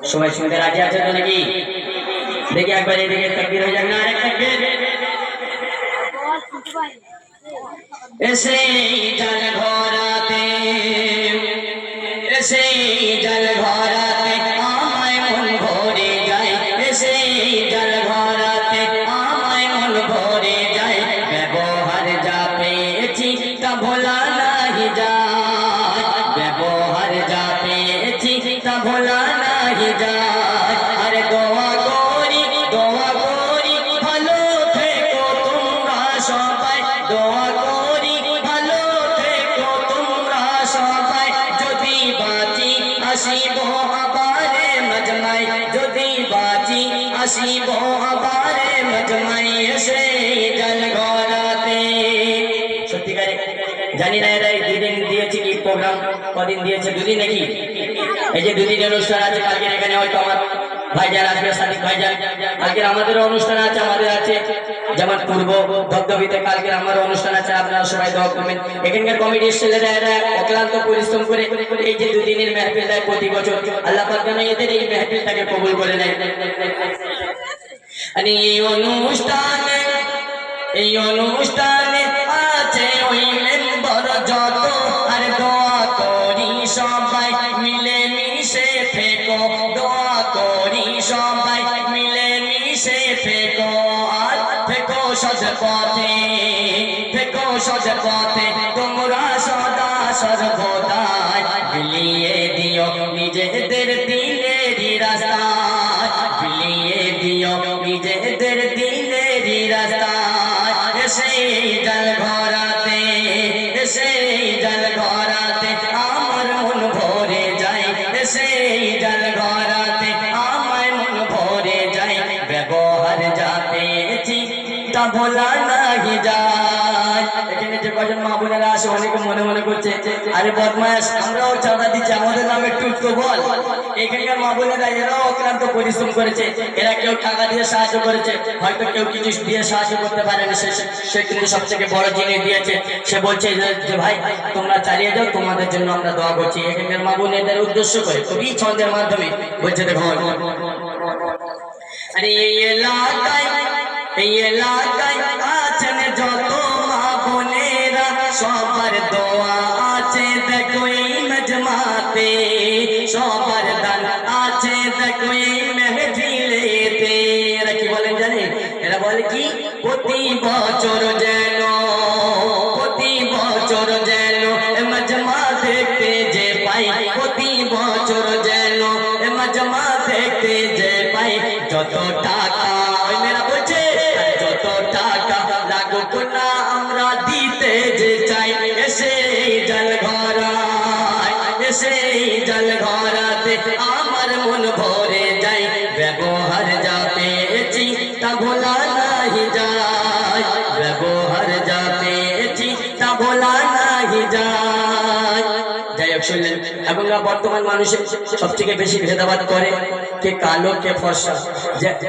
সবাই শুনতে রাজি আছে তো নাকি? দেখি একবার এদিকে তাকবির হয়ে যাক না, আরেক তাকবির। ভরাতে এসে জল ভরাতে আমায় মন ভরে যায় এসে জল ভরাতে আমায় মন যায়। ব্যবহার যা পেয়েছি তা ভোলা নাহি যায়। ব্যবহার যা পেয়েছি তা ভোলা আরে দোয়া করি দোয়া করি, ভালো থেকো তোমরা সবাই। দোয়া করি, ভালো থেকো তোমরা সবাই। যদি বাঁচি, আসিব আবারে মজমাই। যদি বাঁচি, আসিব আবারে মজমাই। এসে জল গড়াতে। সত্যিকারে জানি না এরা দুদিন দিয়েছে কি প্রোগ্রাম কদিন দিয়েছে, দুদিন নাকি? এই যে দুদিন অনুষ্ঠান আছে কালকে এখানে হয়তো আমার ভাইজান আসবে সাদিক ভাইজান। কালকে আমাদের অনুষ্ঠান আছে আমাদের আছে যেমন পূর্ব ধবধবিতে কালকে আমার অনুষ্ঠান আছে আপনারা সবাই দোয়া করবেন। এখানকার কমিটির ছেলেরা এরা অক্লান্ত পরিশ্রম করে এই যে দুদিনের মেহফিল দেয় প্রতি বছর। আল্লাহ পাক যেন এদের এই মেহফিলটাকে কবুল করে নেয়। আর এই অনুষ্ঠানে এই অনুষ্ঠানে পথে ফেকো সজ পথে তোমরা সদা সর্বদাই বিলিয়ে দিও নিজেদের সাহায্য করেছে, হয়তো কেউ কিছু দিয়ে সাহায্য করতে পারেনি, সে কিন্তু সব থেকে বড় জিনিস দিয়েছে। সে বলছে যে ভাই, তোমরা চালিয়ে তোমাদের জন্য আমরা দোয়া করছি। এখানকার মা উদ্দেশ্য করে, খুবই ছন্দের মাধ্যমে বলছে, দেখো, আরে এলাকায় এই এলাকায় আছেন যত মা বোনেরা সবার দোয়া আছে দেখো এই মজমাতে সবার দান আছে দেখো এই মেহফিলেতে এরা কি বলেন জানে এরা বলে কি প্রতি বছর যেন প্রতি বছর যেন এ মজমা দেখতে যে পাই প্রতি বছর যেন এ মজমা দেখতে যে পাই যত টাকা ওই মেয়েরা জল ঘরাতে আমার মন ভরে যাই ব্যবহার যা পেয়েছি তা ভোলা নাহি যায়। ব্যবহার যা পেয়েছি তা ভোলা নাহি যাই শুনলেন এখনকার বর্তমান মানুষের সব থেকে বেশি ভেদাবাদ করে, কে কালো, কে ফর্সা।